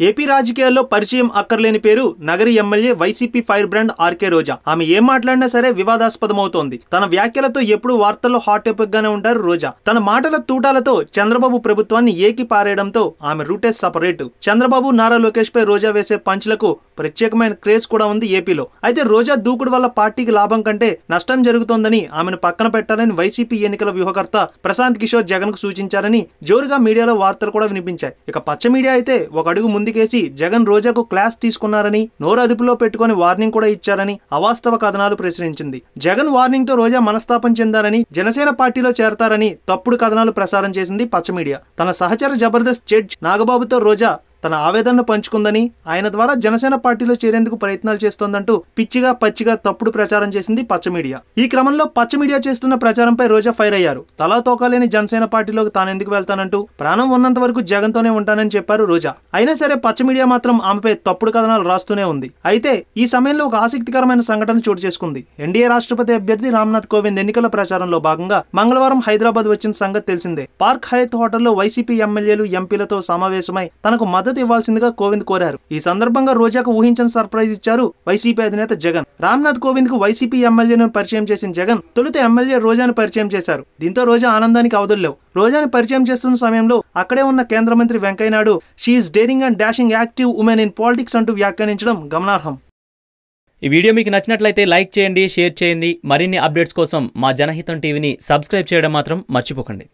AP రాజకీయాల్లో పరిచయం అక్కర్లేని పేరు Nagari MLA YCP firebrand RK Roja. ఆమె ఏం మాట్లాడినా సరే వివాదాస్పదమవుతోంది. తన వ్యాఖ్యలతో ఎప్పుడు వార్తల్లో హాట్ టాపిక్ గానే ఉంటారు రోజా. తన మాటల తూటాలతో చంద్రబాబు ప్రభుత్వాన్ని ఏకి పారేయడంతో ఆమె రూటే సపరేట్. చంద్రబాబు నారా లోకేష్ పై రోజా వేసే పంచ్లకు ప్రత్యేకమైన క్రేజ్ కూడా ఉంది ఏపీలో. అయితే రోజా దూకుడు వల్ల పార్టీకి లాభం కంటే నష్టం జరుగుతోందని ఆమెను పక్కన పెట్టాలని వైసీపీ ఎన్నికల వ్యూహకర్త ప్రశాంత్ కిషోర్ జగన్కు సూచించారని జోరుగా మీడియాలో వార్తలు కూడా వినిపించాయి. ఇక పచ్చ మీడియా అయితే ఒక అడుగు ముందుకేసి జగన్ రోజాకు క్లాస్ తీసుకున్నారని నోరు అదుపులో పెట్టుకుని వార్నింగ్ కూడా ఇచ్చారని అవాస్తవ కథనాలు ప్రచురించింది జగన్ వార్నింగ్తో రోజా మనస్తాపం చెందారని జనసేన పార్టీలో చేరతారని తప్పుడు కథనాలు ప్రసారం చేసింది పచ్చ మీడియా. తన సహచర జబర్దస్త్ జడ్జ్ నాగబాబుతో రోజా తన ఆవేదనను పంచుకుందని ఆయన ద్వారా జనసేన పార్టీలో చేరేందుకు ప్రయత్నాలు చేస్తోందంటూ పిచ్చిగా పచ్చిగా తప్పుడు ప్రచారం చేసింది పచ్చ మీడియా. ఈ క్రమంలో పచ్చ మీడియా చేస్తున్న ప్రచారంపై రోజా ఫైర్ అయ్యారు. తలా తోకాలేని జనసేన పార్టీలోకి తాను ఎందుకు వెళ్తానంటూ ప్రాణం ఉన్నంత వరకు జగన్తోనే ఉంటానని చెప్పారు రోజా. అయినా సరే పచ్చ మీడియా మాత్రం ఆమెపై తప్పుడు కథనాలు రాస్తూనే ఉంది. అయితే ఈ సమయంలో ఒక ఆసక్తికరమైన సంఘటన చోటు చేసుకుంది. ఎన్డీఏ రాష్ట్రపతి అభ్యర్థి రామ్నాథ్ కోవింద్ ఎన్నికల ప్రచారంలో భాగంగా మంగళవారం హైదరాబాద్ వచ్చిన సంగతి తెలిసిందే. పార్క్ హయత్ హోటల్లో వైసీపీ ఎమ్మెల్యేలు ఎంపీలతో సమావేశమై తనకు మద్దతు ఇవ్వాల్సిందిగా కోవింద్ కోరారు. ఈ సందర్భంగా రోజాకు ఊహించని సర్ప్రైజ్ ఇచ్చారు వైసీపీ అధినేత జగన్. రామ్నాథ్ కోవింద్కు వైసీపీ ఎమ్మెల్యేను పరిచయం చేసిన జగన్ తొలుత ఎమ్మెల్యే రోజాను పరిచయం చేశారు. దీంతో రోజా ఆనందానికి అవధుల్లేవు రోజాని పరిచయం చేస్తున్న సమయంలో అక్కడే ఉన్న కేంద్ర మంత్రి Venkaiah Naidu she is daring and dashing active women in politics అంటూ వ్యాఖ్యానించడం గమనార్హం. ఈ వీడియో మీకు నచ్చినట్లయితే లైక్ చేయండి షేర్ చేయండి. మరిన్ని అప్డేట్స్ కోసం మా జనహితం టీవీని సబ్స్క్రైబ్ చేయడం మాత్రం మర్చిపోకండి.